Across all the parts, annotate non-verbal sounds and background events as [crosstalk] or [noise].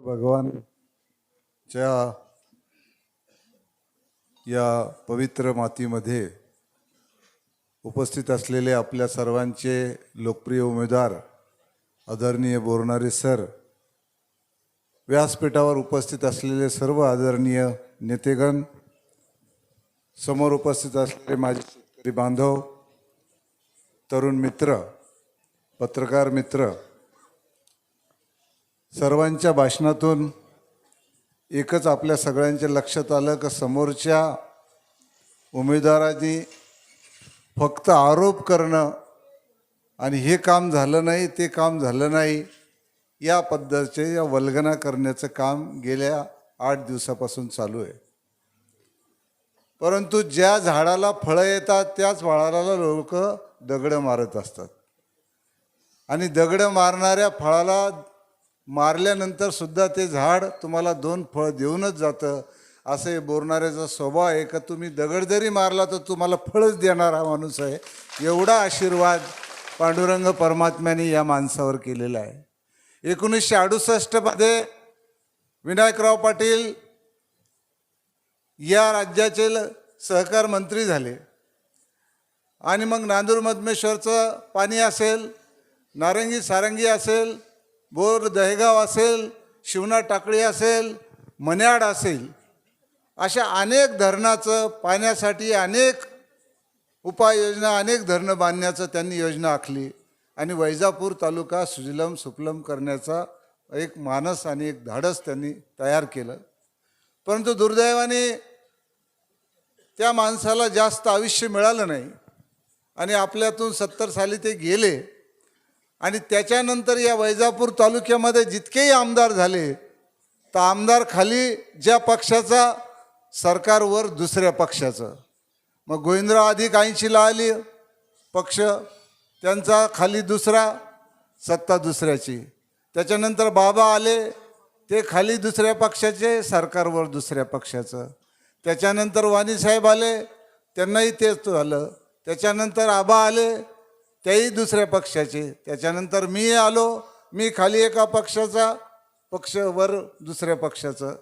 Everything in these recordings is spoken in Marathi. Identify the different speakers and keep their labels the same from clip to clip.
Speaker 1: भगवानच्या या पवित्र मातीमध्ये उपस्थित असलेले आपल्या सर्वांचे लोकप्रिय उमेदवार आदरणीय बोरणारे सर व्यासपीठावर उपस्थित असलेले सर्व आदरणीय नेतेगण समोर उपस्थित असलेले माझे शेतकरी बांधव तरुण मित्र पत्रकार मित्र सर्वांच्या भाषणातून एकच आपल्या सगळ्यांच्या लक्षात आलं की समोरच्या उमेदवारांनी फक्त आरोप करणं आणि हे काम झालं नाही ते काम झालं नाही या पद्धतीचे या वल्गना करण्याचं काम गेल्या आठ दिवसापासून चालू आहे. परंतु ज्या झाडाला फळं येतात त्याच झाडाला लोक दगडं मारत असतात. आणि दगडं मारणाऱ्या फळाला मारल्यानंतर सुद्धा ते झाड तुम्हाला दोन फळ देऊनच जातं. असं हे बोलणाऱ्याचा स्वभाव आहे का तुम्ही दगड जरी मारला तर तुम्हाला फळच देणारा माणूस आहे. एवढा आशीर्वाद पांडुरंग परमात्म्याने या माणसावर केलेला आहे. एकोणीसशे अडुसष्टमध्ये विनायकराव पाटील या राज्याचे सहकार मंत्री झाले. आणि मग नांदूर मधमेश्वरचं पाणी असेल नारंगी सारंगी असेल बोर दहेगाव असेल शिवना टाकळी असेल मन्याड असेल अशा अनेक धरणाचं पाण्यासाठी अनेक उपाययोजना अनेक धरणं बांधण्याचं त्यांनी योजना आखली. आणि वैजापूर तालुका सुजलम सुफलम करण्याचा एक मानस आणि एक धाडस त्यांनी तयार केलं. परंतु दुर्दैवाने त्या माणसाला जास्त आयुष्य मिळालं नाही. आणि आपल्यातून सत्तर साली ते गेले. आणि त्याच्यानंतर या वैजापूर तालुक्यामध्ये जितकेही आमदार झाले तर आमदार खाली ज्या पक्षाचा सरकारवर दुसऱ्या पक्षाचं. मग गोविंदराव अधिक ऐंशीला आली पक्ष त्यांचा खाली दुसरा सत्ता दुसऱ्याची. त्याच्यानंतर बाबा आले ते खाली दुसऱ्या पक्षाचे सरकारवर दुसऱ्या पक्षाचं. त्याच्यानंतर वाणीसाहेब आले त्यांनाही तेच झालं. त्याच्यानंतर आबा आले तेही दुसऱ्या पक्षाचे. त्याच्यानंतर मी आलो मी खाली एका पक्षाचा पक्षवर दुसऱ्या पक्षाचं.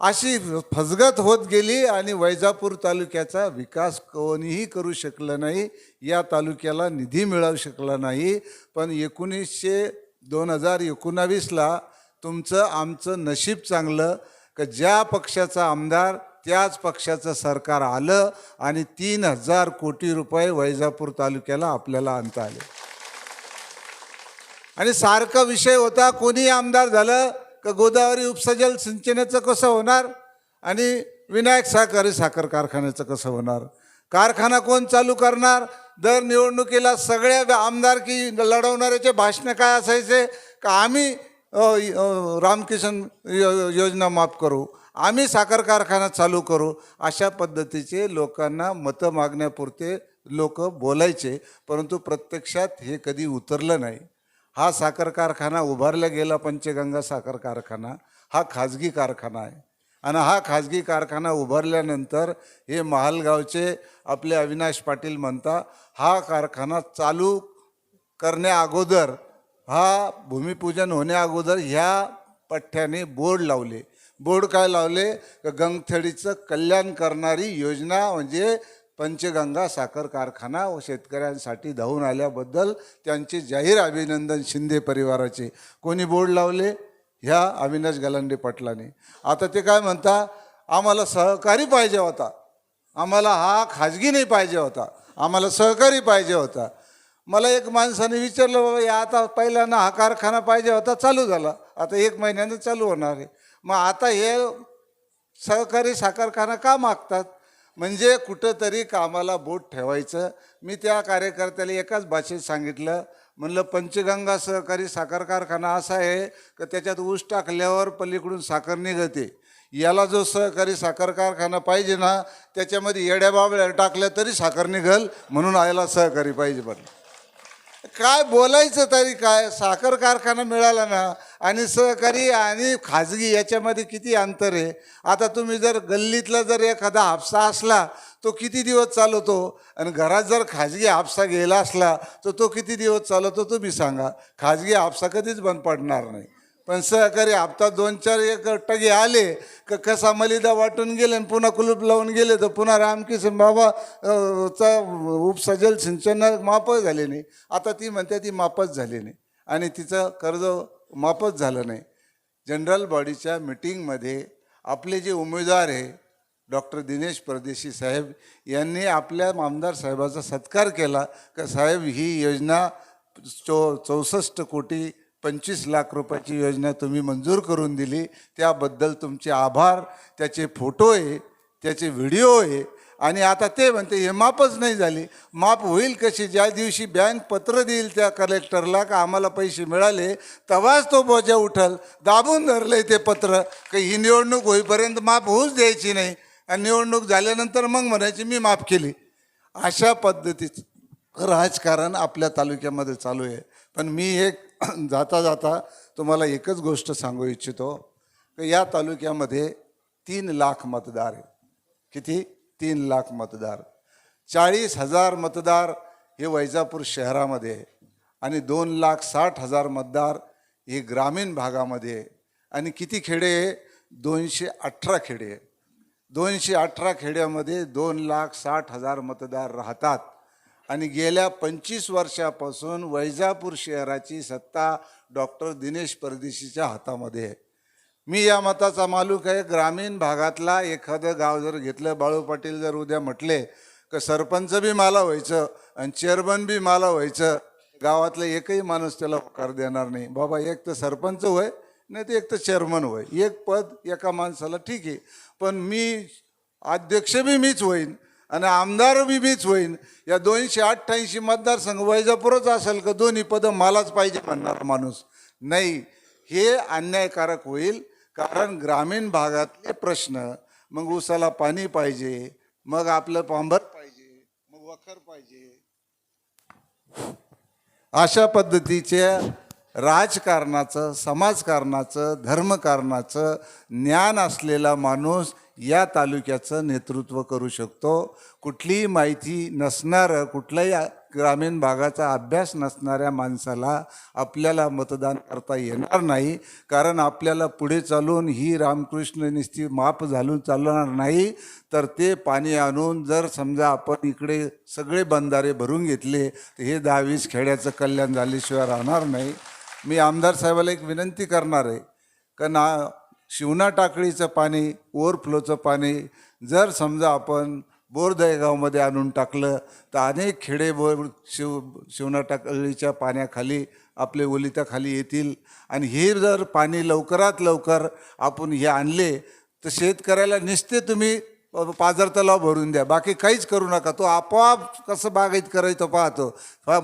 Speaker 1: अशी फसगत होत गेली आणि वैजापूर तालुक्याचा विकास कोणीही करू शकलं नाही या तालुक्याला निधी मिळवू शकला नाही. पण एकोणीसशे दोन हजार एकोणावीसला तुमचं आमचं नशीब चांगलं का ज्या पक्षाचा आमदार त्याच पक्षाचं सरकार आलं आणि तीन हजार कोटी रुपये वैजापूर तालुक्याला आपल्याला आणता आले. आणि सारखा विषय होता कोणी आमदार झालं का गोदावरी उपसजल सिंचनाचं कसं होणार आणि विनायक सहकारी साखर कारखान्याचं कसं होणार? कारखाना कोण चालू करणार? दर निवडणुकीला सगळ्या आमदारकी लढवणाऱ्याचे भाषणं काय असायचे? का आम्ही रामकिशन यो- योजना माफ करू? आम्ही साखर कारखाना चालू करू अशा पद्धतीचे लोकांना मतं मागण्यापुरते लोक बोलायचे परंतु प्रत्यक्षात हे कधी उतरलं नाही. हा साखर कारखाना उभारला गेला पंचगंगा साखर कारखाना हा खाजगी कारखाना आहे. आणि हा खाजगी कारखाना उभारल्यानंतर हे महालगावचे आपले अविनाश पाटील म्हणता हा कारखाना चालू करण्या अगोदर हा भूमिपूजन होण्या अगोदर ह्या पठ्ठ्याने बोर्ड लावले. बोर्ड काय लावले? गंगथडीचं कल्याण करणारी योजना म्हणजे पंचगंगा साखर कारखाना व शेतकऱ्यांसाठी धावून आल्याबद्दल त्यांचे जाहीर अभिनंदन शिंदे परिवाराचे. कोणी बोर्ड लावले? ह्या अविनाश गलांडे पाटलाने. आता ते काय म्हणता? आम्हाला सहकारी पाहिजे होता. आम्हाला हा खाजगी नाही पाहिजे होता. आम्हाला सहकारी पाहिजे होता. मला एक माणसाने विचारलं बाबा या आता पहिल्यांदा हा कारखाना पाहिजे होता चालू झाला. आता एक महिन्यानं चालू होणार आहे. मग आता हे सहकारी साखर का मागतात? म्हणजे कुठंतरी कामाला बोट ठेवायचं. मी त्या कार्यकर्त्याला एकाच भाषेत सांगितलं. म्हणलं पंचगंगा सहकारी साखर कारखाना असा आहे का त्याच्यात ऊस टाकल्यावर पलीकडून साखर निघते? याला जो सहकारी साखर कारखाना पाहिजे ना त्याच्यामध्ये येड्या बाबड्या टाकल्या तरी साखर निघल म्हणून आयला सहकारी पाहिजे पण काय बोलायचं तरी काय? साखर कारखाना मिळाला ना आणि सहकारी आणि खाजगी याच्यामध्ये किती अंतर आहे? आता तुम्ही जर गल्लीतला जर एखादा हापसा असला तो किती दिवस चालवतो? आणि घरात जर खाजगी हापसा गेला असला तर तो किती दिवस चालवतो तुम्ही सांगा. खाजगी हापसा कधीच बंद पडणार नाही. पण सहकारी हप्ता दोन चार एक टगे आले का कसा मलिदा वाटून गेले आणि पुन्हा कुलूप लावून गेले तर पुन्हा रामकिशन बाबा चा उपसजल सिंचन माफच झाले नाही. आता ती म्हणते ती माफच झाली नाही. आणि तिचं कर्ज मापच झालं नाही. जनरल बॉडीच्या मिटिंगमध्ये आपले जे उमेदवार आहे डॉक्टर दिनेश परदेशी साहेब यांनी आपल्या आमदार साहेबाचा सत्कार केला. का साहेब ही योजना चौ चौसष्ट कोटी पंचवीस लाख रुपयाची योजना तुम्ही मंजूर करून दिली. त्याबद्दल तुमचे आभार. त्याचे फोटो आहे त्याचे व्हिडिओ आहे. आणि आता ते म्हणते हे मापच नाही झाली. माप होईल कशी? ज्या दिवशी बँक पत्र देईल त्या कलेक्टरला का आम्हाला पैसे मिळाले तेव्हाच तो बोजा उठल. दाबून धरले ते पत्र. की ही निवडणूक होईपर्यंत माप होऊच द्यायची नाही. आणि निवडणूक झाल्यानंतर मग म्हणायची मी माफ केली. अशा पद्धतीचं राजकारण आपल्या तालुक्यामध्ये चालू आहे. पण मी एक [clears throat] जाता जाता तुम्हाला एकच गोष्ट सांगू इच्छितो. की या तालुक्यामध्ये तीन लाख मतदार आहे किती? तीन लाख मतदार चाळीस हजार मतदार हे वैजापूर शहरामध्ये आहे. आणि दोन लाख साठ हजार मतदार हे ग्रामीण भागामध्ये आहे. आणि किती खेडे दोनशे अठरा खेडे आहे दोनशे अठरा खेड्यामध्ये दोन लाख साठ हजार मतदार राहतात. आणि गेल्या पंचवीस वर्षापासून वैजापूर शहराची सत्ता डॉक्टर दिनेश परदेशीच्या हातामध्ये आहे. मी या मताचा मालूक आहे. ग्रामीण भागातला एखादं गाव जर घेतलं बाळू पाटील जर उद्या म्हटले का सरपंच बी मला व्हायचं आणि चेअरमन बी मला व्हायचं गावातला एकही माणूस त्याला होकार देणार नाही. बाबा एक तर सरपंच होय नाही तर एक तर चेअरमन होय. एक पद एका माणसाला ठीक आहे. पण मी अध्यक्ष बी मीच होईन आणि आमदार बी मीच होईन. या दोनशे अठ्ठ्याऐंशी मतदारसंघ वैजापूरच असेल का दोन्ही पदं मलाच पाहिजे म्हणणार माणूस नाही. हे अन्यायकारक होईल. कारण ग्रामीण भागातले प्रश्न मग उसाला पाणी पाहिजे मग आपलं पांभर पाहिजे मग वखर पाहिजे. अशा पद्धतीच्या राजकारणाचं समाजकारणाचं धर्मकारणाचं ज्ञान असलेला माणूस या तालुक्याचं नेतृत्व करू शकतो. कुठलीही माहिती नसणारं कुठलंही ग्रामीण भागाचा अभ्यास नसणाऱ्या माणसाला आपल्याला मतदान करता येणार नाही. कारण आपल्याला पुढे चालून ही रामकृष्ण निस्ती माप झालून चालणार नाही. तर ते पाणी आणून जर समजा आपण इकडे सगळे बंधारे भरून घेतले तर हे दहा वीस खेड्याचं कल्याण झाल्याशिवाय राहणार नाही. मी आमदार साहेबाला एक विनंती करणार आहे का ना शिवना टाकळीचं पाणी ओव्हरफ्लोचं पाणी जर समजा आपण बोरदयगावमध्ये आणून टाकलं. तर अनेक खेडे बोर शिव शिवना टाकळीच्या पाण्याखाली आपले ओलिताखाली येतील. आणि हे जर पाणी लवकरात लवकर आपण हे आणले तर शेतकऱ्याला निसते तुम्ही पाझर तलाव भरून द्या. बाकी काहीच करू नका. तो आपोआप कसं बागायत करायचं पाहतो.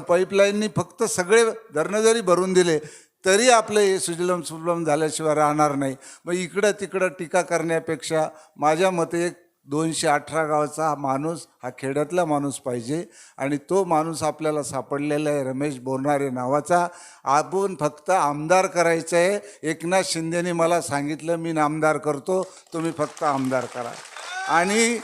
Speaker 1: पाईपलाईननी फक्त सगळे धरणं जरी भरून दिले तरी आपलं हे सुजलम सुजलम झाल्याशिवाय राहणार नाही. मग इकडं तिकडं टीका करण्यापेक्षा माझ्या मते एक दोनशे अठरा गावाचा हा माणूस हा खेड्यातला माणूस पाहिजे. आणि तो माणूस आपल्याला सापडलेला आहे रमेश बोरणारे नावाचा. आपण फक्त आमदार करायचं आहे. एकनाथ शिंदेने मला सांगितलं मी आमदार करतो. तुम्ही फक्त आमदार करा. आणि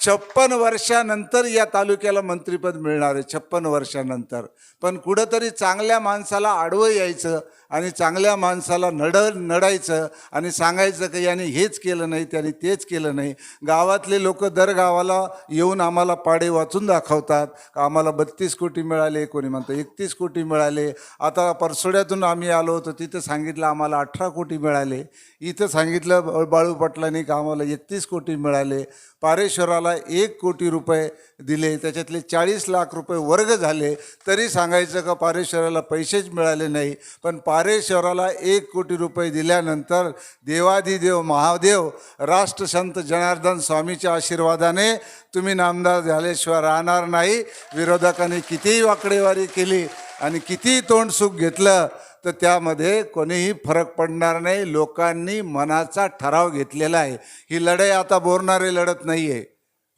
Speaker 1: छप्पन वर्षानंतर या तालुक्याला मंत्रिपद मिळणार आहे छप्पन वर्षानंतर. पण कुठंतरी चांगल्या माणसाला आडवं यायचं आणि चांगल्या माणसाला नड नडायचं आणि सांगायचं की याने हेच केलं नाही त्याने तेच केलं नाही. गावातले लोक दर गावाला येऊन आम्हाला पाडे वाचून दाखवतात. का आम्हाला बत्तीस कोटी मिळाले कोणी म्हणतं एकतीस कोटी मिळाले. आता परसोड्यातून आम्ही आलो होतो तिथं सांगितलं आम्हाला अठरा कोटी मिळाले. इथं सांगितलं ब- बाळू पाटलांनी का आम्हाला एकतीस कोटी मिळाले? पारेश्वराला एक कोटी रुपये दिले त्याच्यातले चाळीस लाख रुपये वर्ग झाले तरी सांगायचं का पारेश्वराला पैसेच मिळाले नाही? पण पारेश्वराला एक कोटी रुपये दिल्यानंतर देवादिदेव महादेव राष्ट्रसंत जनार्दन स्वामीच्या आशीर्वादाने तुम्ही नामदार झाल्याशिवाय राहणार नाही. विरोधकांनी कितीही वाकडेवारी केली आणि कितीही तोंडसुख घेतलं तर त्यामध्ये कोणीही फरक पडणार नाही. लोकांनी मनाचा ठराव घेतलेला आहे. ही लढाई आता बोरणारे लढत नाही आहे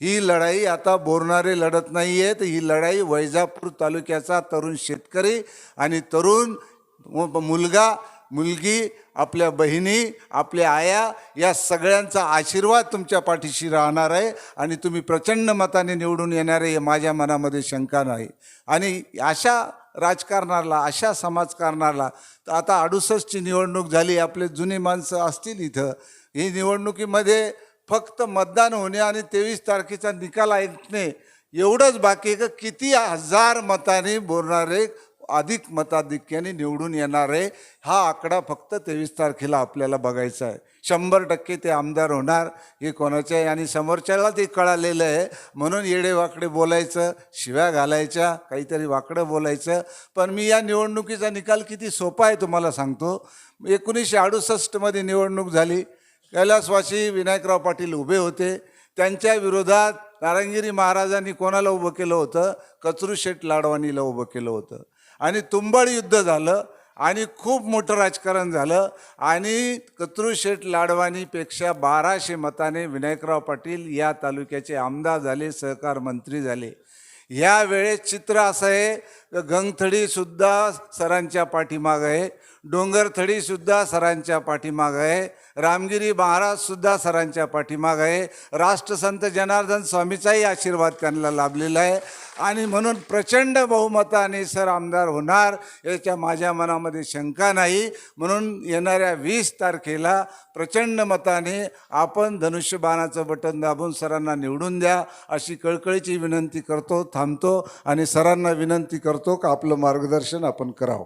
Speaker 1: ही लढाई आता बोरणारे लढत नाही आहेत ही लढाई वैजापूर तालुक्याचा तरुण शेतकरी आणि तरुण मुलगा मुलगी आपल्या बहिणी आपल्या आया या सगळ्यांचा आशीर्वाद तुमच्या पाठीशी राहणार आहे आणि तुम्ही प्रचंड मताने निवडून येणार आहे हे माझ्या मनामध्ये शंका नाही. आणि अशा राजकारणाला अशा समाजकारणाला. तर आता अडुसष्टची निवडणूक झाली आपले जुनी माणसं असतील इथं. ही निवडणुकीमध्ये फक्त मतदान होणे आणि तेवीस तारखेचा निकाल ऐकणे एवढंच बाकी का? किती हजार मताने बोलणारे अधिक मताधिक्याने निवडून येणार आहे. हा आकडा फक्त तेवीस तारखेला आपल्याला बघायचा आहे. शंभर टक्के ते आमदार होणार हे कोणाचे आहे? आणि समोरच्याला ते कळालेलं आहे. म्हणून येडे वाकडे बोलायचं शिव्या घालायच्या काहीतरी वाकडं बोलायचं. पण मी या निवडणुकीचा निकाल किती सोपा आहे तुम्हाला सांगतो. एकोणीसशे अडुसष्टमध्ये निवडणूक झाली. कैलासवासी विनायकराव पाटील उभे होते. त्यांच्या विरोधात नारंगिरी महाराजांनी कोणाला उभं केलं होतं? कचरू शेठ लाडवानीला उभं केलं होतं. आणि तुंबळ युद्ध झालं आणि खूप मोठं राजकारण झालं. आणि कत्रुशेठ शेठ लाडवानीपेक्षा बाराशे मताने विनायकराव पाटील या तालुक्याचे आमदार झाले सहकार मंत्री झाले. ह्या वेळेस चित्र असं आहे गंगथडीसुद्धा सरांच्या पाठीमाग आहे. डोंगरथडीसुद्धा सरांच्या पाठीमाग आहे. रामगिरी महाराजसुद्धा सरांच्या पाठीमाग आहे. राष्ट्रसंत जनार्दन स्वामीचाही आशीर्वाद त्यांना लाभलेला आहे. आणि म्हणून प्रचंड बहुमताने सर आमदार होणार याच्या माझ्या मनामध्ये शंका नाही. म्हणून येणाऱ्या वीस तारखेला प्रचंड मताने आपण धनुष्यबाणाचं बटन दाबून सरांना निवडून द्या अशी कळकळीची विनंती करतो थांबतो आणि सरांना विनंती करतो करतो का आपलं मार्गदर्शन आपण करावं?